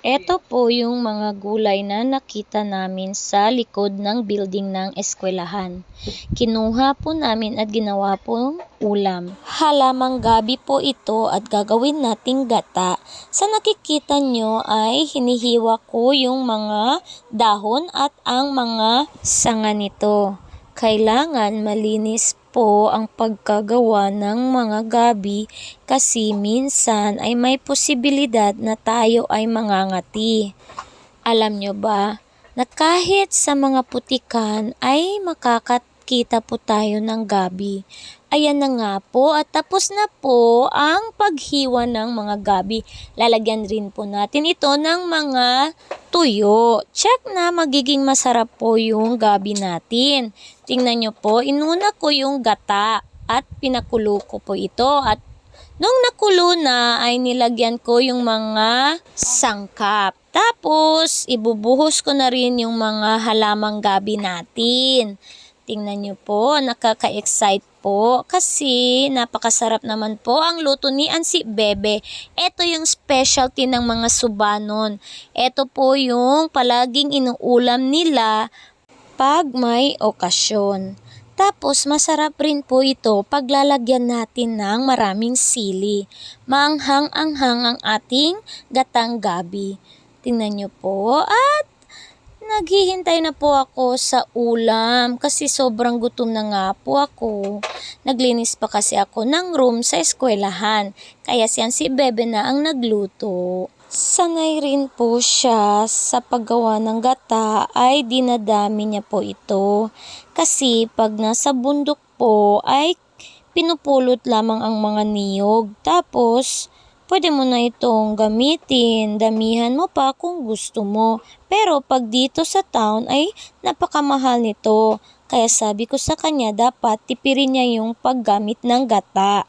Ito po yung mga gulay na nakita namin sa likod ng building ng eskwelahan. Kinuha po namin at ginawa pong ulam. Halamang gabi po ito at gagawin nating gata. Sa nakikita nyo ay hinihiwa ko yung mga dahon at ang mga sanga nito. Kailangan malinis po ang pagkagawa ng mga gabi kasi minsan ay may posibilidad na tayo ay mangangati. Alam nyo ba na kahit sa mga putikan ay makakakita po tayo ng gabi. Ayan na nga po at tapos na po ang paghiwa ng mga gabi. Lalagyan rin po natin ito ng mga tuyo. Check na magiging masarap po yung gabi natin. Tingnan nyo po, inuna ko yung gata at pinakulo ko po ito at Nung nakulo na ay nilagyan ko yung mga sangkap. Tapos, ibubuhos ko na rin yung mga halamang gabi natin. Tingnan nyo po, nakaka-excite po kasi napakasarap naman po ang luto ni Ansi Bebe. Ito yung specialty ng mga subanon. Ito po yung palaging inuulam nila pag may okasyon. Tapos masarap rin po ito paglalagyan natin ng maraming sili. Maanghang-anghang ang ating gatang gabi. Tingnan nyo po at naghihintay na po ako sa ulam kasi sobrang gutom na nga po ako. Naglinis pa kasi ako ng room sa eskwelahan kaya siyan si Bebe na ang nagluto. Sanay rin po siya sa paggawa ng gata ay dinadami niya po ito. Kasi pag nasa bundok po ay pinupulot lamang ang mga niyog. Tapos, pwede mo na itong gamitin, damihan mo pa kung gusto mo. Pero pag dito sa town ay napakamahal nito. Kaya sabi ko sa kanya dapat tipirin niya yung paggamit ng gata.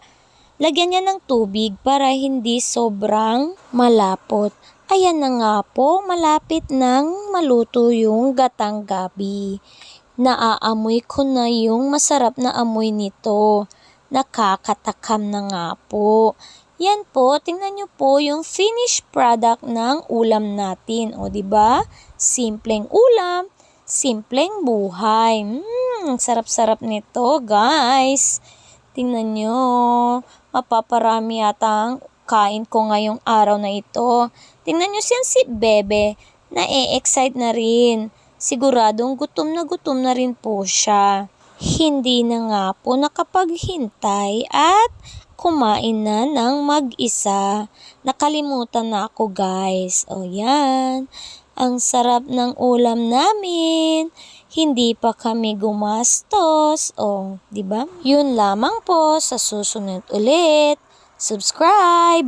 Lagyan niya ng tubig para hindi sobrang malapot. Ayan na nga po, malapit nang maluto yung gatang gabi. Naaamoy ko na yung masarap na amoy nito. Nakakatakam na nga po. Yan po, tingnan nyo po yung finished product ng ulam natin. O, ba? Simpleng ulam, simpleng buhay. Mmm, sarap-sarap nito, guys. Tingnan nyo, mapaparami yata ang kain ko ngayong araw na ito. Tingnan nyo siyan si Bebe, na-e-excite na rin. Siguradong gutom na gutom na rin po siya. Hindi na nga po nakapaghintay at kumain na ng mag-isa. Nakalimutan na ako guys. O yan, ang sarap ng ulam namin hindi pa kami gumastos. O, di ba? Yun lamang po sa susunod ulit. Subscribe!